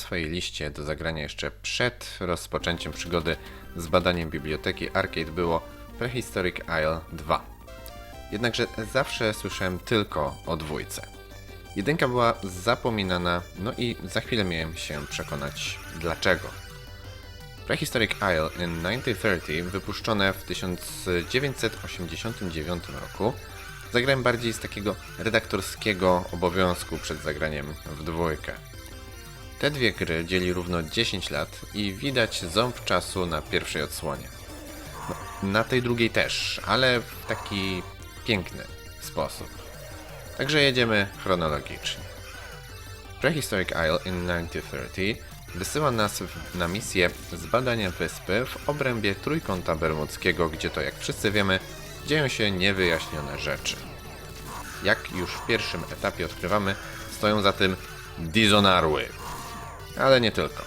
swojej liście do zagrania jeszcze przed rozpoczęciem przygody z badaniem biblioteki Arcade było Prehistoric Isle 2. Jednakże zawsze słyszałem tylko o dwójce. Jedynka była zapominana, no i za chwilę miałem się przekonać dlaczego. Prehistoric Isle in 1930, wypuszczone w 1989 roku, zagrałem bardziej z takiego redaktorskiego obowiązku przed zagraniem w dwójkę. Te dwie gry dzieli równo 10 lat i widać ząb czasu na pierwszej odsłonie. No, na tej drugiej też, ale w taki piękny sposób. Także jedziemy chronologicznie. Prehistoric Isle in 1930 wysyła nas w, na misję zbadania wyspy w obrębie Trójkąta Bermudzkiego, gdzie to, jak wszyscy wiemy, dzieją się niewyjaśnione rzeczy. Jak już w pierwszym etapie odkrywamy, stoją za tym Dizonarły. Ale nie tylko.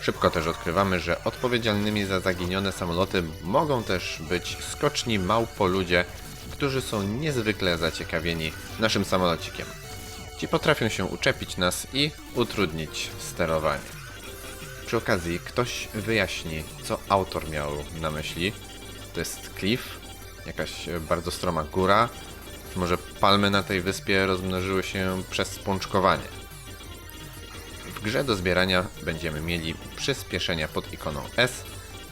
Szybko też odkrywamy, że odpowiedzialnymi za zaginione samoloty mogą też być skoczni małpoludzie, którzy są niezwykle zaciekawieni naszym samolocikiem. Ci potrafią się uczepić nas i utrudnić sterowanie. Przy okazji ktoś wyjaśni, co autor miał na myśli. To jest cliff, jakaś bardzo stroma góra. Może palmy na tej wyspie rozmnożyły się przez spączkowanie. W grze do zbierania będziemy mieli przyspieszenia pod ikoną S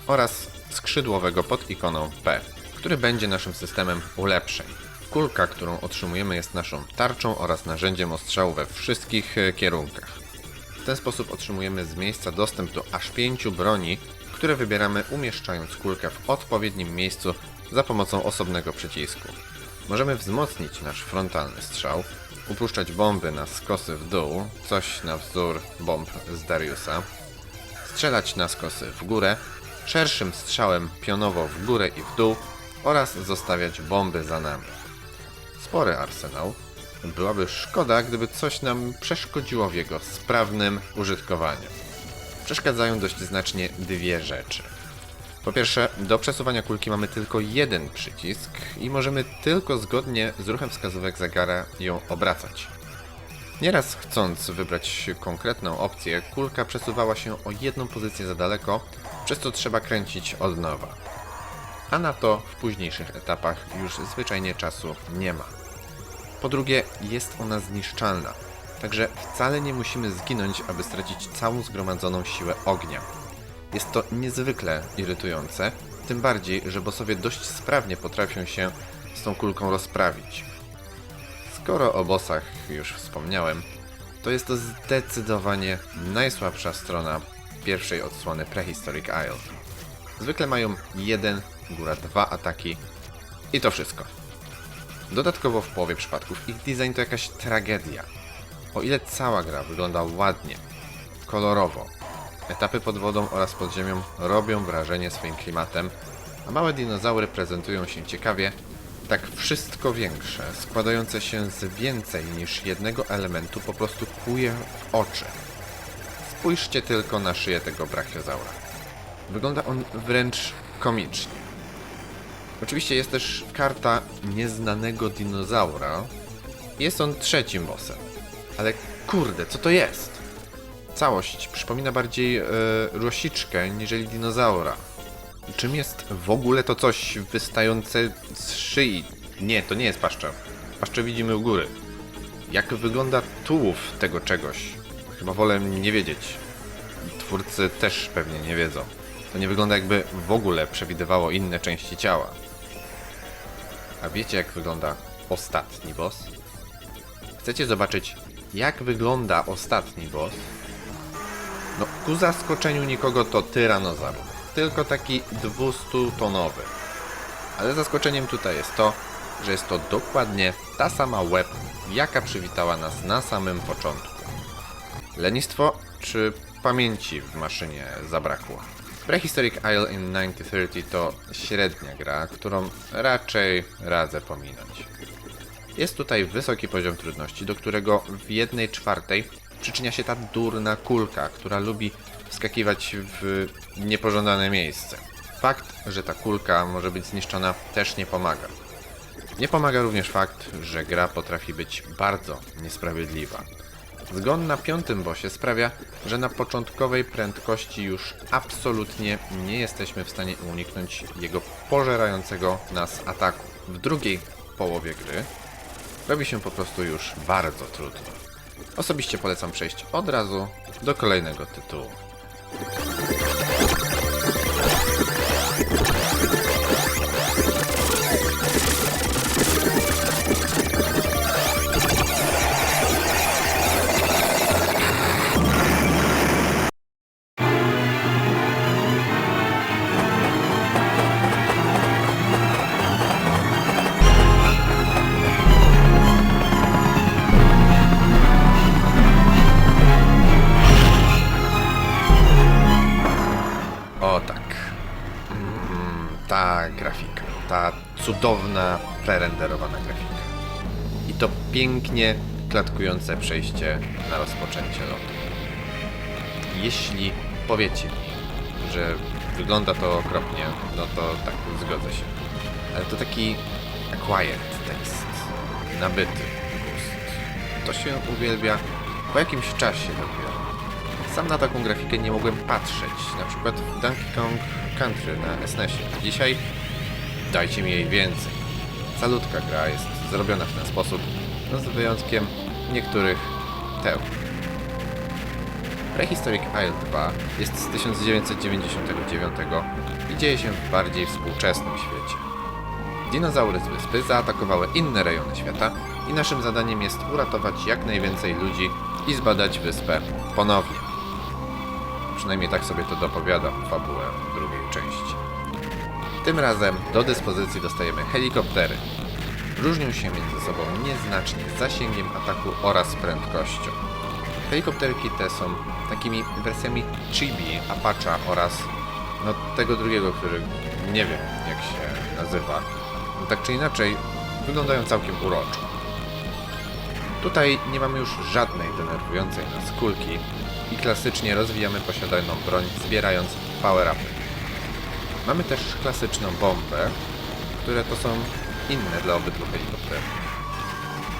oraz skrzydłowego pod ikoną P, który będzie naszym systemem ulepszeń. Kulka, którą otrzymujemy jest naszą tarczą oraz narzędziem ostrzału we wszystkich e, kierunkach. W ten sposób otrzymujemy z miejsca dostęp do aż pięciu broni, które wybieramy umieszczając kulkę w odpowiednim miejscu za pomocą osobnego przycisku. Możemy wzmocnić nasz frontalny strzał, upuszczać bomby na skosy w dół, coś na wzór bomb z Dariusa, strzelać na skosy w górę, szerszym strzałem pionowo w górę i w dół oraz zostawiać bomby za nami. Spory arsenał. Byłaby szkoda, gdyby coś nam przeszkodziło w jego sprawnym użytkowaniu. Przeszkadzają dość znacznie dwie rzeczy. Po pierwsze, do przesuwania kulki mamy tylko jeden przycisk i możemy tylko zgodnie z ruchem wskazówek zegara ją obracać. Nieraz chcąc wybrać konkretną opcję, kulka przesuwała się o jedną pozycję za daleko, przez co trzeba kręcić od nowa. A na to w późniejszych etapach już zwyczajnie czasu nie ma. Po drugie, jest ona zniszczalna, także wcale nie musimy zginąć, aby stracić całą zgromadzoną siłę ognia. Jest to niezwykle irytujące, tym bardziej, że bossowie dość sprawnie potrafią się z tą kulką rozprawić. Skoro o bossach już wspomniałem, to jest to zdecydowanie najsłabsza strona pierwszej odsłony Prehistoric Isle. Zwykle mają jeden, góra dwa ataki i to wszystko. Dodatkowo w połowie przypadków ich design to jakaś tragedia. O ile cała gra wygląda ładnie, kolorowo, etapy pod wodą oraz pod ziemią robią wrażenie swoim klimatem, a małe dinozaury prezentują się ciekawie, tak wszystko większe, składające się z więcej niż jednego elementu po prostu kłuje w oczy. Spójrzcie tylko na szyję tego brachiozaura. Wygląda on wręcz komicznie. Oczywiście jest też karta nieznanego dinozaura. Jest on trzecim bossem. Ale kurde, co to jest? Całość przypomina bardziej e, rosiczkę niżeli dinozaura. Czym jest w ogóle to coś wystające z szyi? Nie, to nie jest paszcza. Paszczę widzimy u góry. Jak wygląda tułów tego czegoś? Chyba wolę nie wiedzieć. Twórcy też pewnie nie wiedzą. To nie wygląda jakby w ogóle przewidywało inne części ciała. A wiecie jak wygląda ostatni boss? Chcecie zobaczyć jak wygląda ostatni boss? No, ku zaskoczeniu nikogo to tyranozaur. Tylko taki 200-tonowy. Ale zaskoczeniem tutaj jest to, że jest to dokładnie ta sama łeb, jaka przywitała nas na samym początku. Lenistwo czy pamięci w maszynie zabrakło? Prehistoric Isle in 1930 to średnia gra, którą raczej radzę pominąć. Jest tutaj wysoki poziom trudności, do którego w jednej czwartej przyczynia się ta durna kulka, która lubi wskakiwać w niepożądane miejsce. Fakt, że ta kulka może być zniszczona też nie pomaga. Nie pomaga również fakt, że gra potrafi być bardzo niesprawiedliwa. Zgon na piątym bosie sprawia, że na początkowej prędkości już absolutnie nie jesteśmy w stanie uniknąć jego pożerającego nas ataku. W drugiej połowie gry robi się po prostu już bardzo trudno. Osobiście polecam przejść od razu do kolejnego tytułu. Cudowna, prerenderowana grafika. I to pięknie klatkujące przejście na rozpoczęcie lotu. Jeśli powiecie że wygląda to okropnie, no to tak, zgodzę się. Ale to taki acquired taste, nabyty gust. To się uwielbia po jakimś czasie dopiero. Sam na taką grafikę nie mogłem patrzeć, na przykład w Donkey Kong Country na SNESie. Dzisiaj dajcie mi jej więcej. Salutka gra jest zrobiona w ten sposób, no z wyjątkiem niektórych teł. Prehistoric Isle 2 jest z 1999 i dzieje się w bardziej współczesnym świecie. Dinozaury z wyspy zaatakowały inne rejony świata i naszym zadaniem jest uratować jak najwięcej ludzi i zbadać wyspę ponownie. Przynajmniej tak sobie to dopowiada fabułę drugiej części. Tym razem do dyspozycji dostajemy helikoptery. Różnią się między sobą nieznacznie zasięgiem ataku oraz prędkością. Helikopterki te są takimi wersjami Chibi, Apache oraz no, tego drugiego, który nie wiem jak się nazywa. No, tak czy inaczej, wyglądają całkiem uroczo. Tutaj nie mamy już żadnej denerwującej nas kulki i klasycznie rozwijamy posiadaną broń, zbierając power-upy. Mamy też klasyczną bombę, które to są inne dla obydwu helikopterów.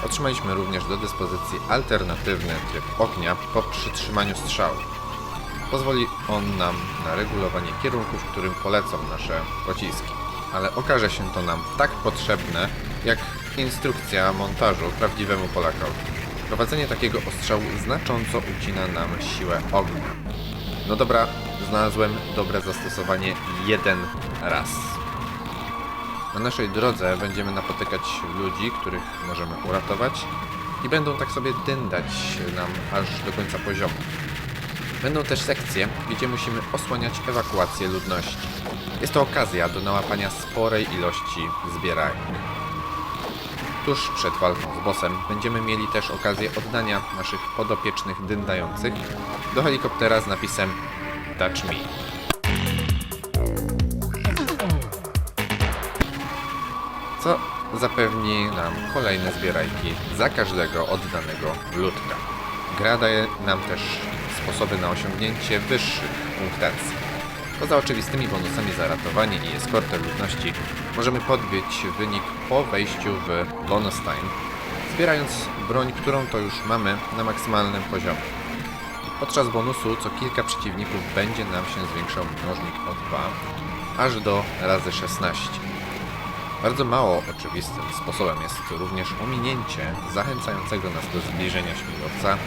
Otrzymaliśmy również do dyspozycji alternatywny tryb ognia po przytrzymaniu strzału. Pozwoli on nam na regulowanie kierunku, w którym polecą nasze pociski. Ale okaże się to nam tak potrzebne, jak instrukcja montażu prawdziwemu Polakowi. Prowadzenie takiego ostrzału znacząco ucina nam siłę ognia. No dobra, znalazłem dobre zastosowanie jeden raz. Na naszej drodze będziemy napotykać ludzi, których możemy uratować i będą tak sobie dyndać nam aż do końca poziomu. Będą też sekcje, gdzie musimy osłaniać ewakuację ludności. Jest to okazja do nałapania sporej ilości zbierajek. Tuż przed walką z bossem będziemy mieli też okazję oddania naszych podopiecznych dyndających do helikoptera z napisem Touch Me. co zapewni nam kolejne zbierajki za każdego oddanego ludka. Gra daje nam też sposoby na osiągnięcie wyższych punktacji. Poza oczywistymi bonusami za ratowanie i eskortę ludności, możemy podbić wynik po wejściu w bonus time, zbierając broń, którą to już mamy na maksymalnym poziomie. Podczas bonusu co kilka przeciwników będzie nam się zwiększał mnożnik o 2, aż do razy 16. Bardzo mało oczywistym sposobem jest również ominięcie zachęcającego nas do zbliżenia śmigłowca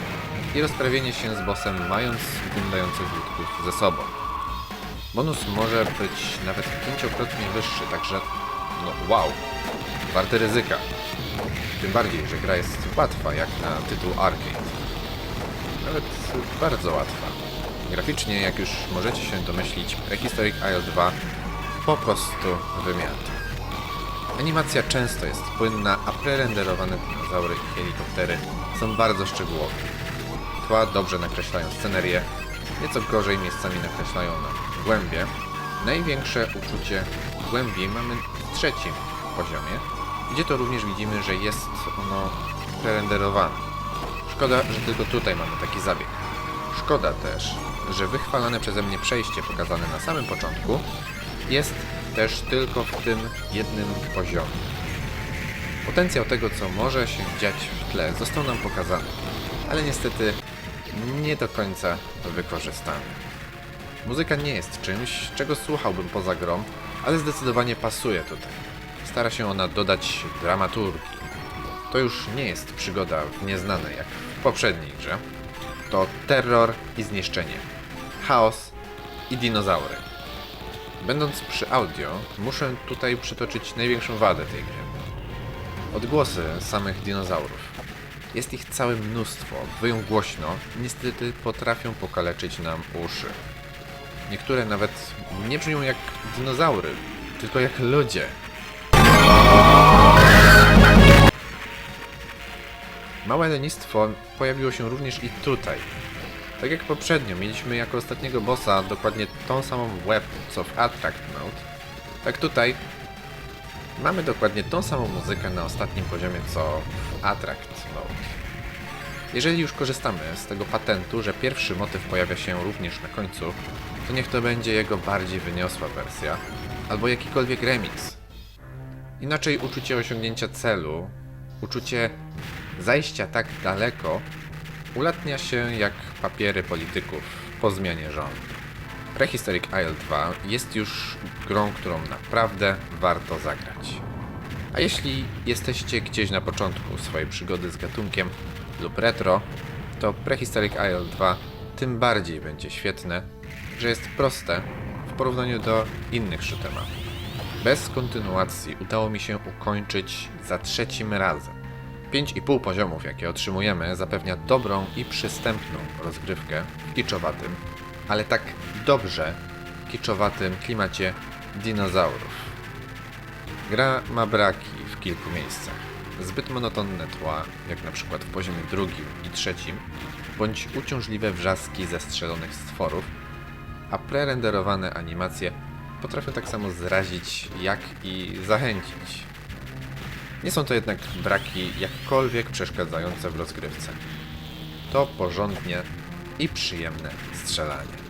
i rozprawienie się z bossem mając wyglądających ludków ze sobą. Bonus może być nawet pięciokrotnie wyższy, także no wow, warte ryzyka. Tym bardziej, że gra jest łatwa jak na tytuł arcade. Nawet bardzo łatwa. Graficznie, jak już możecie się domyślić, Prehistoric Isle 2 po prostu wymiata. Animacja często jest płynna, a prerenderowane dinozaury i helikoptery są bardzo szczegółowe. Tła dobrze nakreślają scenerię, nieco gorzej miejscami nakreślają nam głębie. Największe uczucie głębi mamy w trzecim poziomie, gdzie to również widzimy, że jest ono prerenderowane. Szkoda, że tylko tutaj mamy taki zabieg. Szkoda też, że wychwalane przeze mnie przejście pokazane na samym początku jest też tylko w tym jednym poziomie. Potencjał tego, co może się dziać w tle, został nam pokazany, ale niestety nie do końca wykorzystany. Muzyka nie jest czymś, czego słuchałbym poza grą, ale zdecydowanie pasuje tutaj. Stara się ona dodać dramaturgii. To już nie jest przygoda w nieznane jak w poprzedniej grze. To terror i zniszczenie, chaos i dinozaury. Będąc przy audio, muszę tutaj przytoczyć największą wadę tej gry. Odgłosy samych dinozaurów. Jest ich całe mnóstwo, wyją głośno niestety potrafią pokaleczyć nam uszy. Niektóre nawet nie brzmią jak dinozaury, tylko jak ludzie. Małe lenistwo pojawiło się również i tutaj. Tak jak poprzednio mieliśmy jako ostatniego bossa dokładnie tą samą łeb co w Attract Mode, tak tutaj mamy dokładnie tą samą muzykę na ostatnim poziomie co w Attract Mode. Jeżeli już korzystamy z tego patentu, że pierwszy motyw pojawia się również na końcu, to niech to będzie jego bardziej wyniosła wersja, albo jakikolwiek remix. Inaczej uczucie osiągnięcia celu, uczucie zajścia tak daleko, ulatnia się jak papiery polityków po zmianie rządu. Prehistoric Isle 2 jest już grą, którą naprawdę warto zagrać. A jeśli jesteście gdzieś na początku swojej przygody z gatunkiem lub retro, to Prehistoric Isle 2 tym bardziej będzie świetne, że jest proste w porównaniu do innych shoot'em'a. Bez kontynuacji udało mi się ukończyć za trzecim razem. 5,5 poziomów, jakie otrzymujemy, zapewnia dobrą i przystępną rozgrywkę w kiczowatym, ale tak dobrze kiczowatym klimacie dinozaurów. Gra ma braki w kilku miejscach. Zbyt monotonne tła, jak na przykład w poziomie drugim i trzecim, bądź uciążliwe wrzaski zestrzelonych stworów, a prerenderowane animacje potrafią tak samo zrazić, jak i zachęcić. Nie są to jednak braki jakkolwiek przeszkadzające w rozgrywce. To porządnie i przyjemne strzelanie.